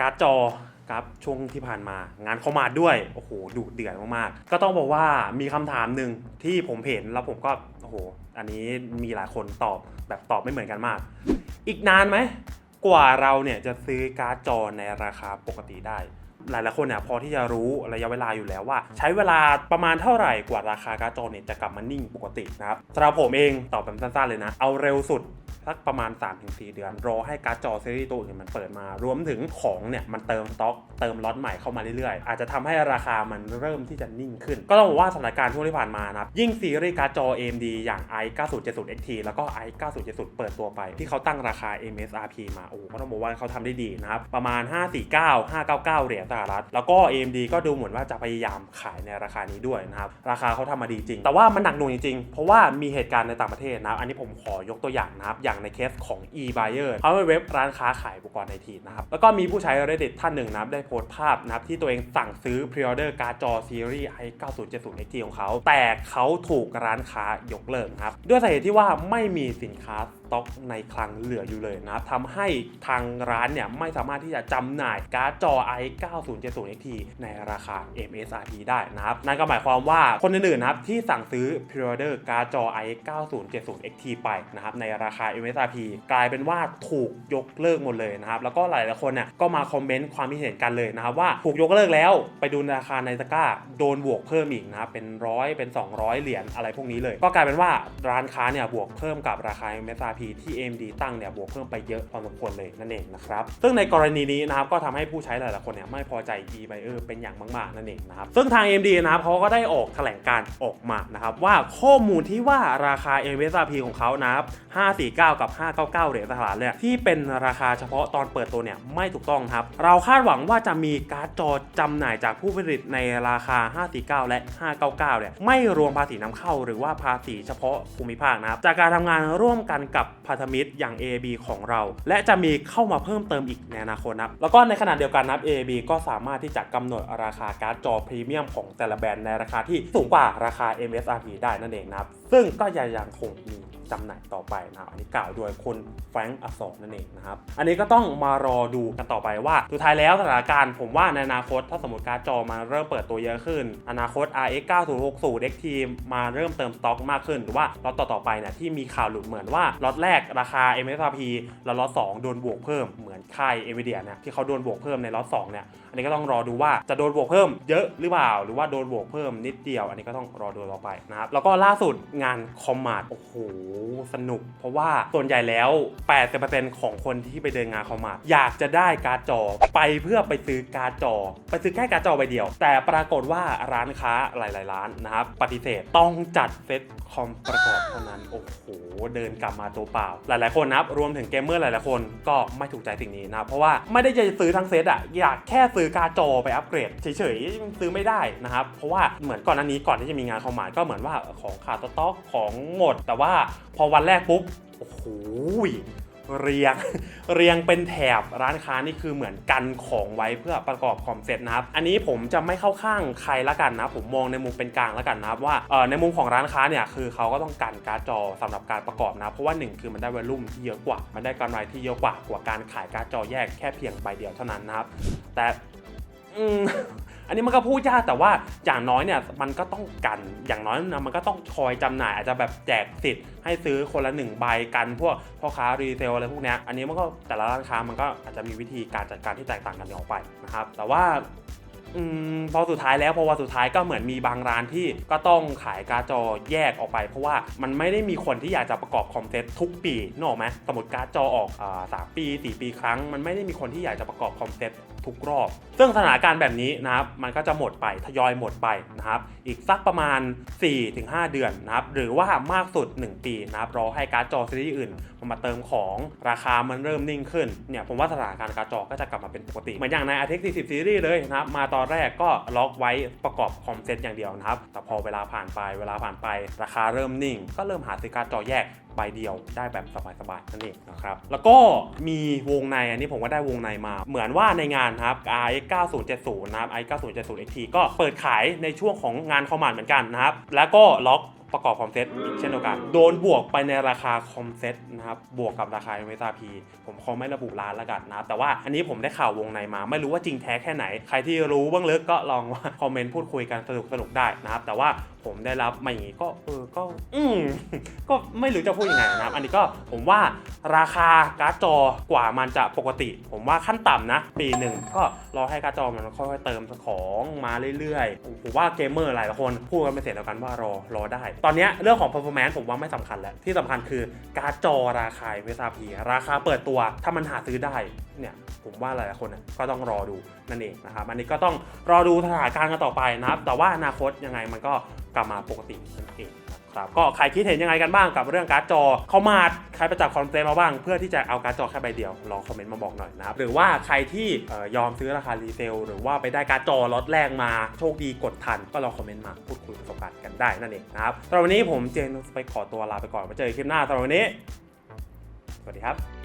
การ์ดจอครับช่วงที่ผ่านมางานเข้ามาด้วยโอ้โหดุเดือดมากๆ ก็ต้องบอกว่ามีคำถามหนึ่งที่ผมเห็นแล้วผมก็โอ้โหอันนี้มีหลายคนตอบแบบตอบไม่เหมือนกันมาก อีกนานไหมกว่าเราเนี่ยจะซื้อการ์ดจอในราคาปกติได้ หลายๆคนเนี่ยพอที่จะรู้ระยะเวลาอยู่แล้วว่า ใช้เวลาประมาณเท่าไหร่กว่าราคาการ์ดจอเนี่ยจะกลับมานิ่งปกตินะครับสำหรับผมเองตอบแบบสั้นๆเลยนะ เอาเร็วสุด สักประมาณ 3-4 เดือน รอให้การ์ดจอซีรีส์ตัวอื่นมันเปิดมา รวมถึงของเนี่ยมันเติมสต็อกเติมล็อตใหม่เข้ามาเรื่อยๆ อาจจะทำให้ราคามันเริ่มที่จะนิ่งขึ้น ก็ต้องบอกว่าสถานการณ์ช่วงที่ผ่านมานับยิ่งซีรีส์การ์ดจอ AMD อย่าง i 9 0 7 0 XT แล้วก็ i 9 0 7 0เปิดตัวไป ที่เขาตั้งราคา MSRP มาโอ้ก็ต้องบอกว่าเขาทำได้ดีนะครับประมาณ 549 599 เหรียญสหรัฐ แล้วก็ AMD ก็ดูเหมือนว่าจะพยายามขายในราคานี้ด้วยนะครับราคาเขาทำมาดีจริง แต่ว่ามันหนักหน่วงจริงๆเพราะว่ามีเหตุการณ์ในต่างประเทศนะอันนี้ผมขอยกตัวอย่างนะครับอย่างในเคสของ eBuyer เขาเป็นเว็บร้านค้าขายอุปกรณ์ไอทีนะครับ แล้วก็มีผู้ใช้ Reddit ท่านหนึ่งนะครับได้โพสต์ภาพนะครับที่ตัวเองสั่งซื้อ pre-order การ์ดจอซีรีส์ i 9 0 7 0 XT ของเขา แต่เขาถูกร้านค้ายกเลิกครับ ด้วยสาเหตุที่ว่าไม่มีสินค้าสต็อกในคลังเหลืออยู่เลยนะครับทำให้ทางร้านเนี่ยไม่สามารถที่จะจำหน่ายการ์ดจอ i 9 0 7 0 XT ในราคา MSRP ได้นะครับ นั่นก็หมายความว่าคนอื่นๆนะครับที่สั่งซื้อ pre-order การ์ดจอ i 9 0 7 0 XT ไปนะครับในราคา MSRP กลายเป็นว่าถูกยกเลิกหมดเลยนะครับ แล้วก็หลายๆคนเนี่ยก็มาคอมเมนต์ความคิดเห็นกันเลยนะครับ ว่าถูกยกเลิกแล้วไปดูราคาในตะกร้าโดนบวกเพิ่มอีกนะครับเป็นร้อยเป็น 200 เหรียญอะไรพวกนี้เลย ก็กลายเป็นว่าร้านค้าเนี่ยบวกเพิ่มกับราคา MSRP ที่ AMD ตั้งเนี่ยบวกเพิ่มไปเยอะพอสมควรเลยนั่นเองนะครับซึ่งในกรณีนี้นะครับก็ทำให้ผู้ใช้หลายๆคนเนี่ยไม่พอใจ eBuyer เป็นอย่างมากๆนั่นเองนะครับซึ่งทาง AMD นะครับเขาก็ได้ออกแถลงการ์ออกมานะครับว่าข้อมูลที่ว่าราคา MSRP ของเขานะครับ549กับ 599 เหรียญสหรัฐเนี่ยที่เป็นราคาเฉพาะตอนเปิดตัวเนี่ยไม่ถูกต้องครับ เราคาดหวังว่าจะมีการ์ดจอจำหน่ายจากผู้ผลิตในราคา 549 และ 599 เนี่ยไม่รวมภาษีนำเข้า หรือว่าภาษีเฉพาะภูมิภาคนะครับจากการทำงานร่วมกันกับพันธมิตรอย่าง A.B. ของเรา และจะมีเข้ามาเพิ่มเติมอีกในอนาคตนะครับแล้วก็ในขณะเดียวกันนะครับ A.B. ก็สามารถที่จะกำหนดราคาการ์ดจอพรีเมียมของแต่ละแบรนด์ในราคาที่สูงกว่าราคา MSRP ได้นั่นเองนะครับซึ่งก็ยังคงมี จำหน่ายต่อไปนะครับอันนี้กล่าวโดยคนแฟรงค์อัสอนนั่นเองนะครับอันนี้ก็ต้องมารอดูกันต่อไปว่าสุดท้ายแล้วสถานการณ์ผมว่าในอนาคตถ้าสมมติการ์ดจอมาเริ่มเปิดตัวเยอะขึ้น อนาคต RX 9060 XT มาเริ่มเติมสต็อกมากขึ้น หรือว่าล็อตต่อๆไปเนี่ยที่มีข่าวหลุดเหมือนว่าล็อตแรกราคา MSRP แล้วล็อต2โดนบวกเพิ่มเห มือนค่าย Nvidia เนี่ยที่เขาโดนบวกเพิ่มในล็อต2เนี่ยอันนี้ก็ต้องรอดูว่าจะโดนบวกเพิ่มเยอะหรือเปล่า หรือว่าโดนบวกเพิ่มนิดเดียว อันนี้ก็ต้องรอดูต่อไปนะครับแล้วก็ล่าสุดงานคอมมาดโอ้โหสนุก เพราะว่าส่วนใหญ่แล้ว 80%ของคนที่ไปเดินงานคอมมาดอยากจะได้การ์ดจอไปเพื่อไปซื้อการ์ดจอ ไปซื้อแค่การ์ดจอใบเดียว แต่ปรากฏว่าร้านค้าหลาย ๆ ร้านนะครับปฏิเสธต้องจัดเซตคอมประกอบเท่านั้นโอ้โหเดินกลับมาตัวเปล่า หลาย ๆ คนนะครับรวมถึงเกมเมอร์หลาย ๆ คนก็ไม่ถูกใจสิ่งนี้นะเพราะว่าไม่ได้จะซื้อทั้งเซตอะอยากแค่ซื้อการ์ดจอไปอัปเกรดเฉยๆซื้อไม่ได้นะครับเพราะว่าเหมือนก่อนหน้านี้ก่อนที่จะมีงานเข้ามาก็เหมือนว่าของขาดสต็อกของหมด แต่ว่าพอวันแรกปุ๊บโอ้โห เรียงเรียงเป็นแถบร้านค้านี่คือเหมือนกันของไว้เพื่อประกอบคอมเซ็ตนะครับ อันนี้ผมจะไม่เข้าข้างใครละกันนะ ผมมองในมุมเป็นกลางละกันนะครับว่าในมุมของร้านค้าเนี่ยคือเขาก็ต้องการการ์ดจอสำหรับการประกอบนะ เพราะว่าหนึ่งคือมันได้วอลลุ่มที่เยอะกว่า มันได้กำไรที่เยอะกว่ากว่าการขายการ์ดจอแยกแค่เพียงใบเดียวเท่านั้นนะครับ แต่ อันนี้มันก็พูดยากแต่ว่าอย่างน้อยเนี่ยมันก็ต้องกันอย่างน้อยนะมันก็ต้องคอยจำหน่ายอาจจะแบบแจกสิทธิ์ให้ซื้อคนละหนึ่งใบกันพวกพ่อค้ารีเซลอะไรพวกเนี้ยอันนี้มันก็แต่ละร้านค้ามันก็อาจจะมีวิธีการจัดการที่แตกต่างกันออกไปนะครับแต่ว่าอพอสุดท้ายแล้วพอวันสุดท้ายก็เหมือนมีบางร้านที่ก็ต้องขายการ์ดจอแยกออกไป เพราะว่ามันไม่ได้มีคนที่อยากจะประกอบคอมเซ็ตทุกปีนึกออกไหมสมมติการ์ดจอออกสามปีสี่ปีครั้ง มันไม่ได้มีคนที่อยากจะประกอบคอมเซ็ต ทุกรอบ ซึ่งสถานการณ์แบบนี้นะครับมันก็จะหมดไปทยอยหมดไปนะครับอีกสักประมาณ 4-5 เดือนนะครับหรือว่ามากสุด 1 ปีนะครับรอให้การ์ดจอซีรีส์อื่นมันมาเติมของราคามันเริ่มนิ่งขึ้นเนี่ยผมว่าสถานการณ์การ์ดจอก็จะกลับมาเป็นปกติเหมือนอย่างใน RTX 40 Series เลยนะครับมาตอนแรกก็ล็อกไว้ประกอบคอมเซ็ตอย่างเดียวนะครับแต่พอเวลาผ่านไปเวลาผ่านไปราคาเริ่มนิ่ง ก็เริ่มหาซื้อการ์ดจอแยก ใบเดียวได้แบบสบายๆนั่นเองนะครับแล้วก็มีวงในอันนี้ผมก็ได้วงในมา เหมือนว่าในงานครับ i 9070นะครับ i 9070 XT ก็เปิดขายในช่วงของงานคอมมานด์เหมือนกันนะครับแล้วก็ล็อกประกอบคอมเซ็ตเช่นเดียวกัน โดนบวกไปในราคาคอมเซ็ตนะครับ บวกกับราคาเมตาพีผมขอไม่ระบุร้านละกันนะครับ แต่ว่าอันนี้ผมได้ข่าววงในมา ไม่รู้ว่าจริงแท้แค่ไหน ใครที่รู้บ้างลึกก็ลองว่าคอมเมนต์พูดคุยกันสนุกสนุกได้นะครับ แต่ว่าผมได้รับมาอย่างนี้ก็เออก็ อืมก็ไม่รู้จะพูดยังไงนะครับ อันนี้ก็ผมว่า ราคาการ์ดจอกว่ามันจะปกติ ผมว่าขั้นต่ำนะ ปีหนึ่งก็รอให้การ์ดจอมันค่อยๆเติมของมาเรื่อยๆ ผมว่าเกมเมอร์หลายคนพูดกันเป็นเสียงเดียวกันว่ารอรอได้ ตอนนี้เรื่องของ performance ผมว่าไม่สำคัญแล้ว ที่สำคัญคือการ์ดจอราคา MSRP ราคาเปิดตัวถ้ามันหาซื้อได้เนี่ยผมว่าหลายๆคนน่ะก็ต้องรอดูนั่นเองนะครับอันนี้ก็ต้องรอดูสถานการณ์กันต่อไปนะครับ แต่ว่าอนาคตยังไงมันก็กลับมาปกตินั่นเอง ครับก็ใครคิดเห็นยังไงกันบ้างกับเรื่องการ์ดจอเขามาใครไปจับคอนเทนต์มาบ้าง เพื่อที่จะเอาการ์ดจอแค่ใบเดียวลองคอมเมนต์มาบอกหน่อยนะครับหรือว่าใครที่ออยอมซื้อราคารีเซลหรือว่าไปได้การ์ดจอล็อตแรกมาโชคดีกดทัน ก็ลองคอมเมนต์มาพูดคุยประสบการณ์กันได้นั่นเองนะครับสำหรับวันนี้ผมเจนไปขอตัวลาไปก่อนมาเจอกันคลิปหน้าสำหรับวันนี้ สวัสดีครับ